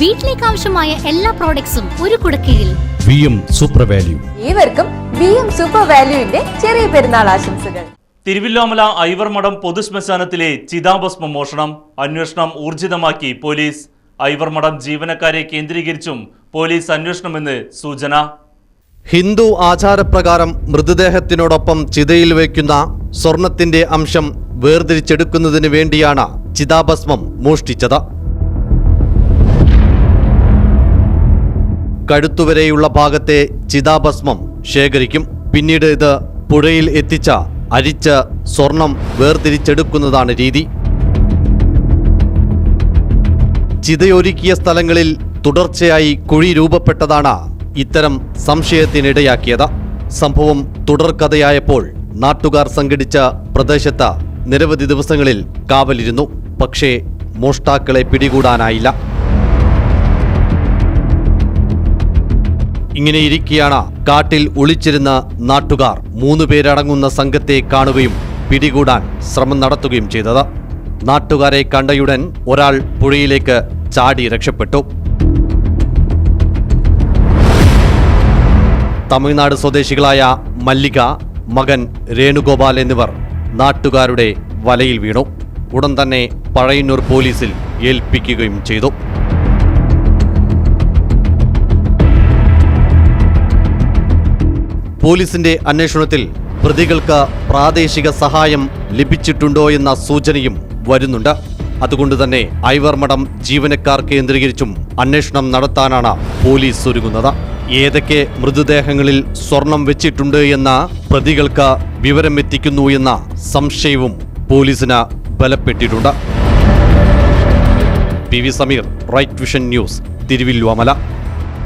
വീട്ടിലേക്ക് ആവശ്യമായ എല്ലാ പ്രോഡക്ട്സും ഒരു കുടക്കീഴിൽ. വി എം സൂപ്പർ വാല്യൂ ഏവർക്കും വി എം സൂപ്പർ വാല്യൂവിന്റെ ചെറിയ പെരുന്നാൾ ആശംസകൾ. തിരുവില്ലാമല ഐവർമഠം പൊതുശ്മശാനത്തിലെ ചിതാഭസ്മ മോഷണം അന്വേഷണം ഊർജിതമാക്കി പോലീസ്. ഐവർമഠം ജീവനക്കാരെ കേന്ദ്രീകരിച്ചും പോലീസ് അന്വേഷണമെന്ന് സൂചന. ഹിന്ദു ആചാരപ്രകാരം മൃതദേഹത്തിനോടൊപ്പം ചിതയിൽ വയ്ക്കുന്ന സ്വർണത്തിന്റെ അംശം വേർതിരിച്ചെടുക്കുന്നതിന് വേണ്ടിയാണ് ചിതാഭസ്മം മോഷ്ടിച്ചത്. കഴുത്തുവരെയുള്ള ഭാഗത്തെ ചിതാഭസ്മം ശേഖരിക്കും. പിന്നീട് ഇത് പുഴയിൽ എത്തിച്ച അരിച്ച സ്വർണം വേർതിരിച്ചെടുക്കുന്നതാണ് രീതി. ചിതയൊരുക്കിയ സ്ഥലങ്ങളിൽ തുടർച്ചയായി കുഴി രൂപപ്പെട്ടതാണ് ഇത്തരം സംശയത്തിനിടയാക്കിയത്. സംഭവം തുടർക്കഥയായപ്പോൾ നാട്ടുകാർ സംഘടിച്ച പ്രദേശത്ത് നിരവധി ദിവസങ്ങളിൽ കാവലിരുന്നു. പക്ഷേ മോഷ്ടാക്കളെ പിടികൂടാനായില്ല. ഇങ്ങനെയിരിക്കെയാണ് കാട്ടിൽ ഒളിച്ചിരുന്ന നാട്ടുകാർ. മൂന്ന് പേരടങ്ങുന്ന സംഘത്തെ കാണുകയും പിടികൂടാൻ ശ്രമം നടത്തുകയും ചെയ്തത്. നാട്ടുകാരെ കണ്ടയുടൻ ഒരാൾ പുഴയിലേക്ക് ചാടി രക്ഷപ്പെട്ടു. തമിഴ്നാട് സ്വദേശികളായ മല്ലിക മകൻ രേണുഗോപാൽ എന്നിവർ നാട്ടുകാരുടെ വലയിൽ വീണു. ഉടൻ തന്നെ പഴയന്നൂർ പോലീസിൽ ഏൽപ്പിക്കുകയും ചെയ്തു. പോലീസിന്റെ അന്വേഷണത്തിൽ പ്രതികൾക്ക് പ്രാദേശിക സഹായം ലഭിച്ചിട്ടുണ്ടോ എന്ന സൂചനയും വരുന്നുണ്ട്. അതുകൊണ്ട് തന്നെ ഐവർമഠം ജീവനക്കാർ കേന്ദ്രീകരിച്ചും അന്വേഷണം നടത്താനാണ് പോലീസ് ഒരുങ്ങുന്നത്. ഏതൊക്കെ മൃതദേഹങ്ങളിൽ സ്വർണം വെച്ചിട്ടുണ്ട് എന്ന പ്രതികൾക്ക് വിവരം എത്തിക്കുന്നു എന്ന സംശയവും പോലീസിന് ബലപ്പെട്ടിട്ടുണ്ട്. P V Sameer Right Vision news Thiruvilwamala